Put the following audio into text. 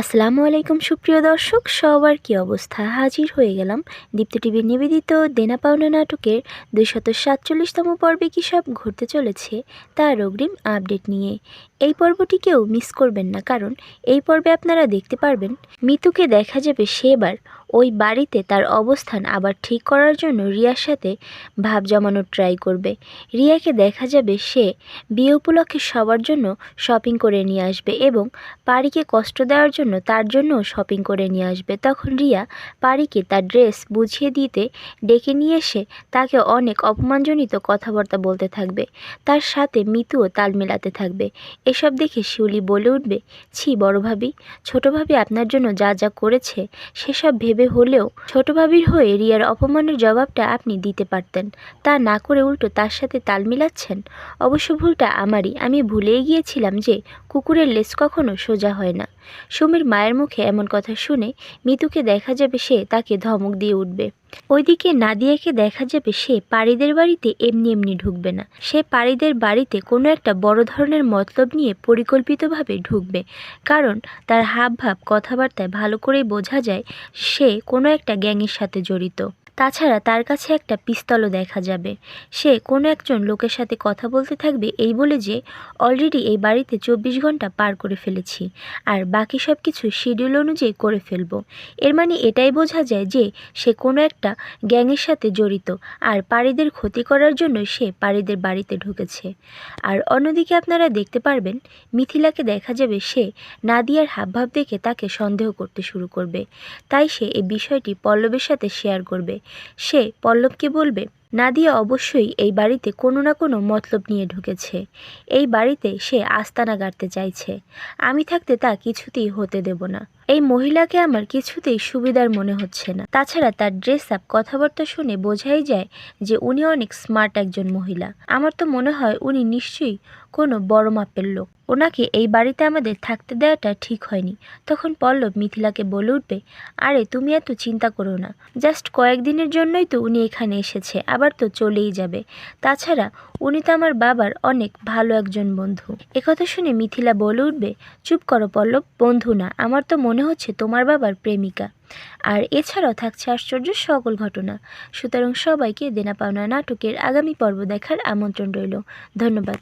আসসালামু আলাইকুম, সুপ্রিয় দর্শক। সবার কি অবস্থা? হাজির হয়ে গেলাম দীপ্ত টিভির নিবেদিত দেনা পাওনা নাটকের দুইশত সাতচল্লিশতম পর্বে কী সব ঘটতে চলেছে তার অগ্রিম আপডেট নিয়ে। এই পর্বটিকেও মিস করবেন না, কারণ এই পর্বে আপনারা দেখতে পারবেন মিতুকে দেখা যাবে সেবার ওই বাড়িতে তার অবস্থান আবার ঠিক করার জন্য রিয়ার সাথে ভাব জমানোর ট্রাই করবে। রিয়াকে দেখা যাবে সে বিয়ে উপলক্ষে সবার জন্য শপিং করে নিয়ে আসবে এবং পারিকে কষ্ট দেওয়ার জন্য তার জন্যও শপিং করে নিয়ে আসবে। তখন রিয়া পারিকে তার ড্রেস বুঝিয়ে দিতে ডেকে নিয়ে এসে তাকে অনেক অপমানজনিত কথাবার্তা বলতে থাকবে। তার সাথে মিতুও তাল মেলাতে থাকবে। এসব দেখে শিউলি বলে উঠবে, ছি বড় ভাবি, ছোট ভাবি আপনার জন্য যা যা করেছে, সেসব ভেবে হলেও ছোট ভাবির হয়ে রিয়ার অপমানের জবাবটা আপনি দিতে পারতেন। তা না করে উল্টো তার সাথে তাল মিলাচ্ছেন? অবশ্য ভুলটা আমারই। আমি ভুলেই গিয়েছিলাম যে কুকুরের লেজ কখনো সোজা হয় না। সুমির মায়ের মুখে এমন কথা শুনে মিতুকে দেখা যাবে সে তাকে ধমক দিয়ে উঠবে। ওইদিকে নাদিয়াকে দেখা যাবে সে পাড়িদের বাড়িতে এমনি এমনি ঢুকবে না। সে পাড়িদের বাড়িতে কোনো একটা বড় ধরনের মতলব নিয়ে পরিকল্পিতভাবে ঢুকবে। কারণ তার হাব ভাব কথাবার্তায় ভালো করেই বোঝা যায় সে কোনো একটা গ্যাংয়ের সাথে জড়িত। তাছাড়া তার কাছে একটা পিস্তলও দেখা যাবে। সে কোনো একজন লোকের সাথে কথা বলতে থাকবে এই বলে যে, অলরেডি এই বাড়িতে চব্বিশ ঘণ্টা পার করে ফেলেছি আর বাকি সব কিছু শিডিউল অনুযায়ী করে ফেলব। এর মানে এটাই বোঝা যায় যে, সে কোনো একটা গ্যাংয়ের সাথে জড়িত আর পাড়িদের ক্ষতি করার জন্য সে পাড়িদের বাড়িতে ঢুকেছে। আর অন্যদিকে আপনারা দেখতে পারবেন, মিথিলাকে দেখা যাবে সে নাদিয়ার হাবভাব দেখে তাকে সন্দেহ করতে শুরু করবে। তাই সে এই বিষয়টি পল্লবের সাথে শেয়ার করবে। সে পল্লবকে বলবে, নাদিয়া অবশ্যই এই বাড়িতে কোনো না কোনো মতলব নিয়ে ঢুকেছে। এই বাড়িতে সে আস্তানা গাড়তে চাইছে। আমি থাকতে তা কিছুতেই হতে দেব না। এই মহিলাকে আমার কিছুতেই সুবিধার মনে হচ্ছে না। তাছাড়া তার ড্রেস আপ কথাবার্তা শুনে বোঝাই যায় যে উনি অনেক স্মার্ট একজন মহিলা। আমার তো মনে হয় উনি নিশ্চয়ই কোনো বড় মাপের লোক। ওনাকে এই বাড়িতে আমাদের থাকতে দেওয়াটা ঠিক হয়নি। তখন পল্লব মিথিলাকে বলে উঠবে, আরে, তুমি এত চিন্তা করো না। জাস্ট কয়েকদিনের জন্যই তো উনি এখানে এসেছে, আবার তো চলেই যাবে। তাছাড়া উনি তো আমার বাবার অনেক ভালো একজন বন্ধু। একথা শুনে মিথিলা বলে উঠবে, চুপ করো পল্লব, বন্ধু না, আমার তো মনে হচ্ছে তোমার বাবার প্রেমিকা। আর এছাড়াও থাকছে আশ্চর্য সকল ঘটনা। সুতরাং সবাইকে দেনা পাওনা নাটকের আগামী পর্ব দেখার আমন্ত্রণ রইল। ধন্যবাদ।